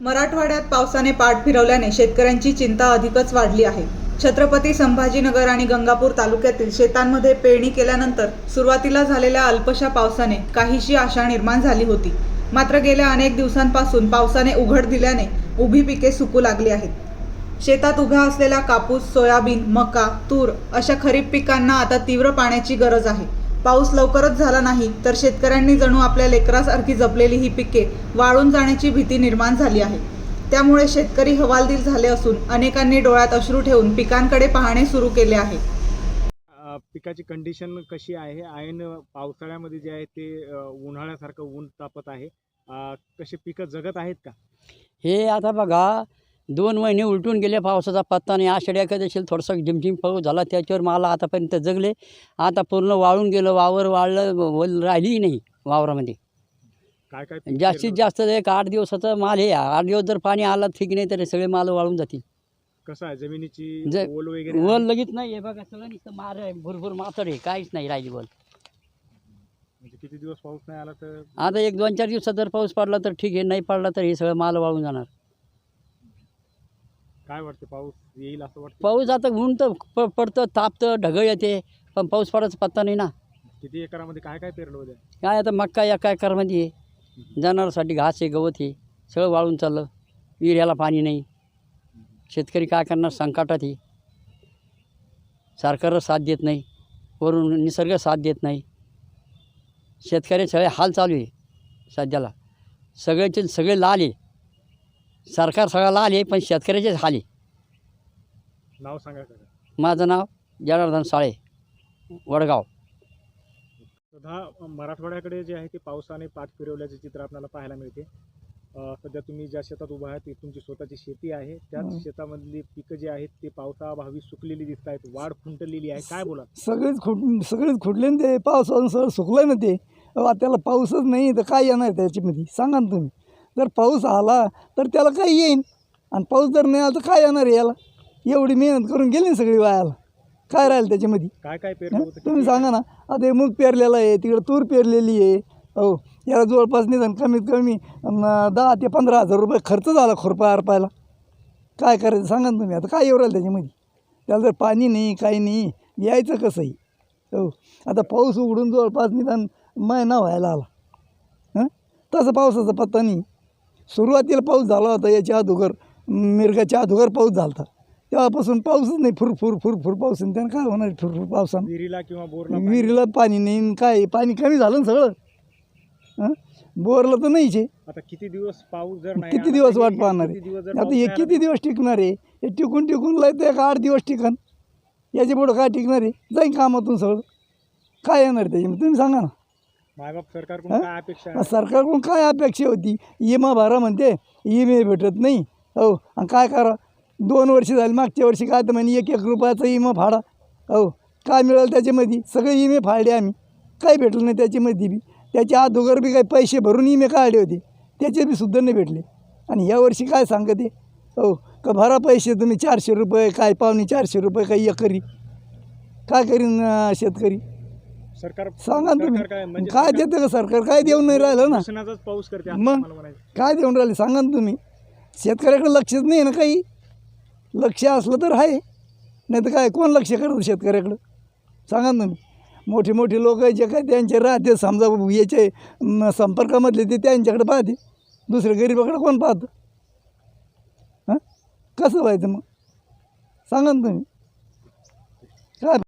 मराठवाड्यात पावसाने पाठ फिरवल्याने शेतकऱ्यांची चिंता अधिकच वाढली आहे. छत्रपती संभाजीनगर आणि गंगापूर तालुक्यातील शेतांमध्ये पेरणी केल्यानंतर सुरुवातीला झालेल्या अल्पशा पावसाने काहीशी आशा निर्माण झाली होती. मात्र गेल्या अनेक दिवसांपासून पावसाने उघड दिल्याने उभी पिके सुकू लागली आहेत. शेतात उभ्या असलेला कापूस सोयाबीन मका तूर अशा खरीप पिकांना आता तीव्र पाण्याची गरज आहे. पाऊस लवकरच झाला नाही तर शेतकऱ्यांनी जणू आपल्या लेकरासारखी जपलेली ही पिके वाळून जाण्याची भीती निर्माण झाली आहे. त्यामुळे शेतकरी हवालदिल झाले असून अनेकांनी डोळ्यात अश्रू ठेवून पिकांकडे पाहणे सुरू केले आहे. पिकाची कंडिशन कशी आहे? ऐन पावसाळ्यामध्ये जे आहे ते उन्हाळ्यासारखं ऊन तापत आहे. कशी पिकं जगत आहेत का? हे आता बघा दोन महिने उलटून गेले पावसाचा पत्ता नाही. आषाढी एखाद्याशी थोडंसं झिमझिम पाऊस झाला. त्याच्यावर मला आतापर्यंत जगले. आता पूर्ण वाळून गेलं. वावर वाळलं वल राहिलीही नाही वावरामध्ये. काय काय पीक जास्तीत पेरलं? जास्त एक आठ दिवसाचा माल आहे. आठ दिवस जर पाणी आलं ठीक नाही तर हे सगळे माल वाळून जातील. कसं आहे? जमिनीची ज- ओल वगैरे? वल आहे? लगेच नाही आहे बघा. सगळं नुसतं मार आहे. भरपूर मातर आहे. काहीच नाही राहिली वल म्हणजे किती दिवस पाऊस नाही आला तर? आता एक दोन चार दिवसात जर पाऊस पडला तर ठीक आहे. नाही पडला तर हे सगळं माल वाळून जाणार. काय वाटतं पाऊस? येईल असं वाटतं? पाऊस आता ऊन तर प पडतं तापतं ढगं येते. पण पाऊस पडायचा पत्ता नाही ना. किती एकरामध्ये काय काय पेरलं होतं? काय आता मक्का या काय करमध्ये आहे जनावरांसाठी घास आहे गवत आहे. सगळं वाळून चाललं. विहिऱ्याला पाणी नाही. शेतकरी काय करणार? संकटात आहे. सरकारच साथ देत नाही. वरून निसर्ग साथ देत नाही. शेतकरी सगळे हाल चालू आहे सध्याला. सगळ्याचे सगळे लाल आहे. सरकार सगळा लाल आहे पण शेतकऱ्याचेच हाल आहे नाव सांगा का माझं नाव जनार्दन साळे वडगाव. सध्या मराठवाड्याकडे जे आहे ते पावसाने पाठ फिरवल्याचे चित्र आपल्याला पाहायला मिळते. अ, सध्या तुम्ही ज्या शेतात उभा आहात ती तुमची स्वतःची शेती आहे. त्याच हं. शेतामधली पिकं जी आहेत ते पावसाअभावी सुकलेली दिसत आहेत वाढ खुंटलेली आहे. काय बोला सगळेच खुट सगळेच खुटले ना ते पावसानं सगळं सुकलं ना ते. अहो, त्याला पाऊसच नाही तर काय येणार त्याच्यामध्ये? सांगा ना तुम्ही. जर पाऊस आला तर त्याला काय येईन. आणि पाऊस जर नाही आला तर काय येणार आहे याला? एवढी मेहनत करून गेली ना सगळी वायाला. काय राहील त्याच्यामध्ये? काय काय पेरलं? होतं? तुम्ही सांगा ना. आता हे मूग पेरलेलं आहे तिकडं तूर पेरलेली आहे. हो याला जवळपास निदान कमीत कमी अं, दहा ते पंधरा हजार रुपये खर्च झाला खुरपा आरपायला. काय करायचं सांगा ना तुम्ही. आता काय येऊ राहिलं त्याच्यामध्ये? त्याला जर पाणी नाही काही नाही यायचं कसंही हो आता पाऊस उघडून जवळपास निदान महिना व्हायला आला. हं? तसं पावसाचा पत्ता नाही. सुरुवातीला पाऊस झाला होता याच्या अगोदर मिरगाच्या अगोदर पाऊस झाला होता तेव्हापासून पाऊसच नाही फुरफुर फुरफुर पाऊस आणि त्यानं काय होणार फुरफुर पावसानं. विहिरीला किंवा बोरला पाणी- विहिरीला पाणी नाही आणि काय पाणी कमी झालं ना सगळं? हं? बोरला तर नाहीच आहे. आता किती दिवस पाऊस जर नाही किती आला दिवस तर वाट हे पाहणार किती दिवस आहे? आता पाऊस हे नाही आला किती तर- दिवस टिकणार आहे? हे टिकून टिकून लायचं एक आठ दिवस टिकन. याच्या पुढं काय टिकणार आहे? जाईन कामातून सगळं. काय येणार त्याच्यामध्ये? तुम्ही सांगा ना. मायबाप सरकारकडून? काय अपेक्षा आहे? सरकारकडून काय अपेक्षा होती? इमा भरा म्हणते इमे भेटत नाही. हो आणि काय करा? दोन वर्ष झाली मागच्या वर्षी काय तर म्हणे एक एक रुपयाचा इमा फाडा. हो काय मिळालं त्याच्यामध्ये? सगळे इमे फाडले आम्ही. काही भेटलं नाही त्याच्यामध्ये बी. त्याच्या अगोदर बी काही पैसे भरून इमे काढले होते. त्याचे बी सुद्धा नाही भेटले. आणि या वर्षी काय सांगते? हो का भरा पैसे तुम्ही चारशे रुपये काय पावणे चारशे रुपये काही एकरी. काय करीन अं, शेतकरी? सरकार सांगा ना तुम्ही. सरकार काय म्हणजे काय देतं का सरकार? काय देऊन नाही राहिलं ना? शासनाचाच पाऊस करते असं मग? मला म्हणायचं. काय देऊन राहिले? सांगा ना तुम्ही. शेतकऱ्याकडे लक्षच नाही ना काही. लक्ष असलं तर आहे. नाही तर काय कोण लक्ष करतं शेतकऱ्याकडं? सांगा ना तुम्ही. मोठे मोठे लोक जे काय त्यांचे राहते समजा याचे म, संपर्कामधले ते त्यांच्याकडे पाहते. दुसऱ्या गरीबाकडे कोण पाहतं? हां? कसं व्हायचं मग? सांगा ना तुम्ही. काय